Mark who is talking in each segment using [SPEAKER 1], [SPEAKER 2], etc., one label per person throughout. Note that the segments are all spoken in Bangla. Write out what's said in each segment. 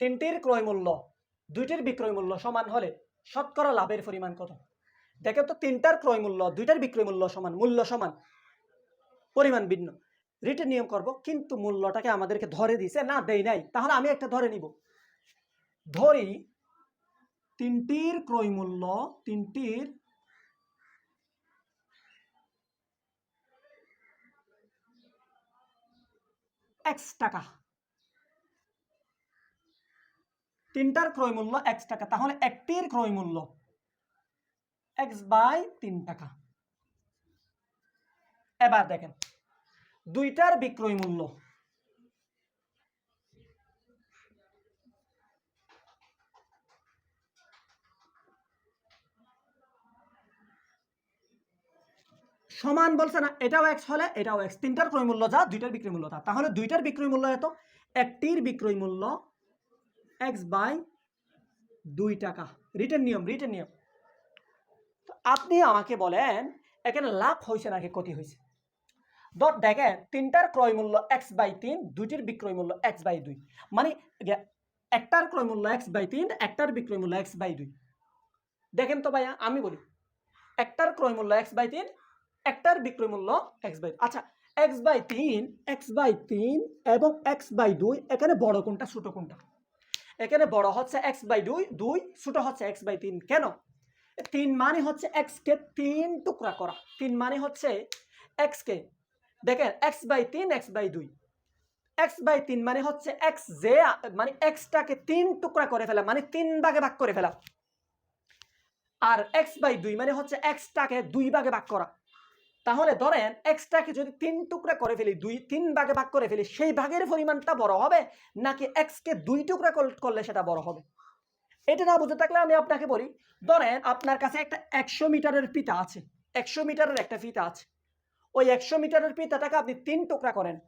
[SPEAKER 1] তিনটির ক্রয় মূল্য দুইটির বিক্রয় মূল্য সমান হলে শতকরা লাভের পরিমাণ কত? দেখেন তো তিনটার ক্রয় মূল্য দুইটার বিক্রয় মূল্য সমান মূল্য সমান, পরিমাণ ভিন্ন। রিটেন নিয়ম করব, কিন্তু মূল্যটাকে আমাদেরকে ধরে দিছে, না দেই নাই, তাহলে আমি একটা ধরে নিব। ধরি তিনটির ক্রয় মূল্য তিনটির এক্স টাকা। তিনটার ক্রয় মূল্য এক্স টাকা। তাহলে একটির ক্রয় মূল্য এক্স বাই তিন টাকা। এবার দেখেন, দুইটার বিক্রয় মূল্য সমান বলছে না, এটাও এক্স হলে এটাও এক্স তিনটার ক্রয় মূল্য যা, দুইটার বিক্রয় মূল্য তাহলে দুইটার বিক্রয় মূল্য এত? একটির বিক্রয় মূল্য এক্স বাই দুই টাকা রিটার্ন নিয়ম রিটার্ন নিয়ম তো আপনি আমাকে বলেন এখানে লাভ হয়েছে নাকি ক্ষতি হয়েছে দর দেখেন তিনটার ক্রয় মূল্য এক্স বাই তিন দুইটির বিক্রয় মূল্য এক্স বাই দুই মানে একটার ক্রয় মূল্য এক্স বাই তিন একটার বিক্রয় মূল্য এক্স বাই দুই দেখেন তো ভাইয়া আমি বলি একটার ক্রয় মূল্য এক্স বাই তিন একটার বিক্রয় মূল্য এক্স বাই আচ্ছা এক্স বাই তিন এক্স বাই তিন এবং এক্স বাই দুই এখানে বড় কোনটা ছোট কোনটা এখানে বড় হচ্ছে এক্স বাই দুই দুই, ছোট হচ্ছে এক্স বাই তিন। কেন? তিন মানে হচ্ছে এক্স কে তিন টুকরা করা। তিন মানে হচ্ছে এক্স কে, দেখেন এক্স বাই তিন এক্স বাই দুই। এক্স বাই তিন মানে হচ্ছে এক্স যে মানে এক্সটাকে তিন টুকরা করে ফেলা মানে তিন ভাগে ভাগ করে ফেলা। আর এক্স বাই দুই মানে হচ্ছে এক্সটাকে দুই ভাগে ভাগ করা। তাহলে ধরেন এক্সটাকে যদি তিন টুকরা করে ফেলি, দুই, তিন ভাগে ভাগ করে ফেলি, সেই ভাগের পরিমাণটা বড় হবে? নাকি এক্সকে দুই টুকরা কর- করলে সেটা বড় হবে? এটা না বুঝে থাকলে আমি আপনাকে বলি, ধরেন আপনার কাছে একটা একশো মিটারের পিতা আছে, একশো মিটারের একটা ফিতা আছে। ওই একশো মিটারের পিতাটাকে আপনি তিন টুকরা করেন।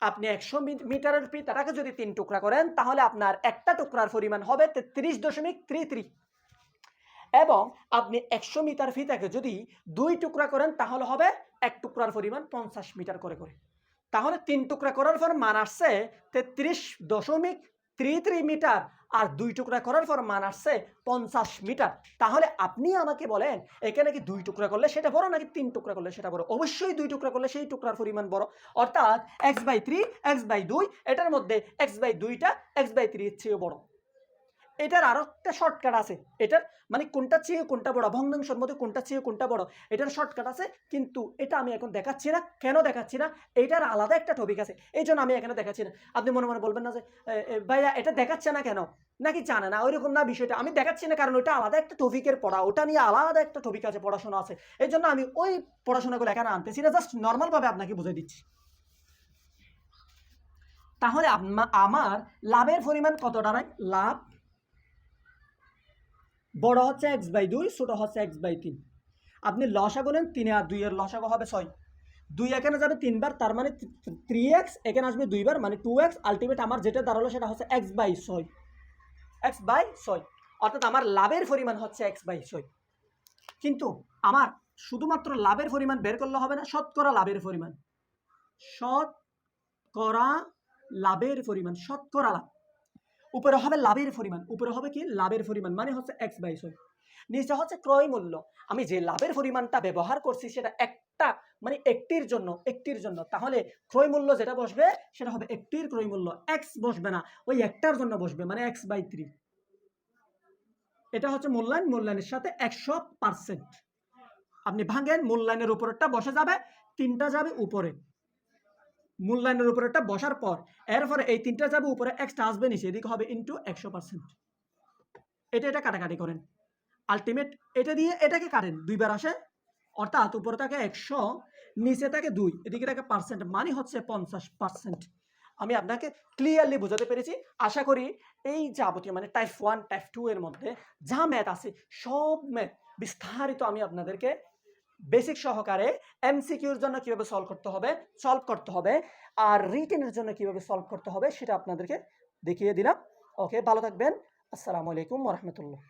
[SPEAKER 1] আপনি একশো মিটারের পিতাটাকে যদি তিন টুকরা করেন, তাহলে আপনার একটা টুকরার পরিমাণ হবে তেত্রিশ দশমিক থ্রি থ্রি এবং আপনি একশো মিটার ফিতাকে যদি দুই টুকরা করেন, তাহলে হবে এক টুকরার পরিমাণ পঞ্চাশ মিটার করে করে। তাহলে তিন টুকরা করার পর মান আসছে তেত্রিশ দশমিক ত্রি মিটার, আর দুই টুকরা করার পর মান আসছে পঞ্চাশ মিটার। তাহলে আপনি আমাকে বলেন, এখানে কি দুই টুকরা করলে সেটা বড় নাকি তিন টুকরা করলে সেটা বড়? অবশ্যই দুই টুকরা করলে সেই টুকরার পরিমাণ বড়। অর্থাৎ X by three X by দুই, এটার মধ্যে এক্স বাই দুইটা এক্স বাই থ্রির চেয়েও বড়। এটার আরও একটা শর্টকাট আছে। এটার মানে কোনটা চেয়ে কোনটা বড়? ভগ্নাংশের মধ্যে কোনটা চেয়ে কোনটা বড়? এটার শর্টকাট আছে, কিন্তু এটা আমি এখন দেখাচ্ছি না। কেন দেখাচ্ছি না? এটার আলাদা একটা টপিক আছে। এই জন্য আমি এখানে দেখাচ্ছি না। আপনি মনে মনে বলবেন না যে ভাইয়া, এটা দেখাচ্ছে না কেন? নাকি জানে না? ওইরকম না বিষয়টা। আমি দেখাচ্ছি না কারণ ওটা আলাদা একটা টপিকের পড়া। ওটা নিয়ে আলাদা একটা টপিক আছে, পড়াশোনা আছে। এই জন্য আমি ওই পড়াশোনাগুলো এখানে আনতেছি না। জাস্ট নর্মালভাবে আপনাকে বুঝে দিচ্ছি। তাহলে আমার লাভের পরিমাণ কত দাঁড়ায় লাভ বড় হচ্ছে এক্স বাই দুই, ছোট হচ্ছে এক্স বাই তিন। আপনি লসা গুনেন, তিনে আর দুইয়ের লসাগু হবে ছয়। দুই এখানে যাবে তিনবার, তার মানে থ্রি এক্স এখানে আসবে দুইবার মানে টু এক্স আলটিমেট আমার যেটা দাঁড়াল সেটা হচ্ছে এক্স বাই ছয়। এক্স বাই ছয়। অর্থাৎ আমার লাভের পরিমাণ হচ্ছে এক্স বাই ছয়। কিন্তু আমার শুধুমাত্র লাভের পরিমাণ বের করলে হবে না, শতকরা লাভের পরিমাণ। শতকরা লাভের পরিমাণ, শতকরা লাভ। উপরে হবে লাভের পরিমাণ, উপরে হবে কি? লাভের পরিমাণ মানে হচ্ছে এক্স বাই ছয় নিচে হচ্ছে ক্রয় মূল্য। আমি যে লাভের পরিমাণটা ব্যবহার করছি সেটা একটা মানে একটির জন্য একটির জন্য। তাহলে ক্রয় মূল্য যেটা বসবে, সেটা হবে একটির ক্রয় মূল্য। এক্স বসবে না, ওই একটার জন্য বসবে মানে এক্স বাই থ্রি এটা হচ্ছে মূল্যায়ন, মূল্যায়নের সাথে একশো পার্সেন্ট আপনি ভাঙেন, মূল্যায়নের উপরেরটা বসে যাবে, তিনটা যাবে উপরে। মূল্যায়নের একটা বসার পর, এরপরে এই তিনটা যাবে উপরে এক্সটা আসবে নিচে, এদিকে হবে ইন্টু একশো পার্সেন্ট এটা এটা কাটাকাটি করেন। আলটিমেট এটা দিয়ে এটাকে কাটেন, দুইবার আসে, অর্থাৎ উপরে থাকে একশো, নিচে থাকে দুই, এদিকে থাকে পার্সেন্ট মানে হচ্ছে পঞ্চাশ পার্সেন্ট আমি আপনাকে ক্লিয়ারলি বোঝাতে পেরেছি। আশা করি এই যাবতীয় মানে টাইপ ওয়ান টাইপ টু এর মধ্যে যা ম্যাথ আছে, সব ম্যাথ বিস্তারিত আমি আপনাদেরকে বেসিক সহকারে এমসিকিউর জন্য কীভাবে সলভ করতে হবে সলভ করতে হবে, আর রিটেনের জন্য কীভাবে সলভ করতে হবে, সেটা আপনাদেরকে দেখিয়ে দিলাম। ওকে ভালো থাকবেন। আসসালামু আলাইকুম রহমতুল্লাহ।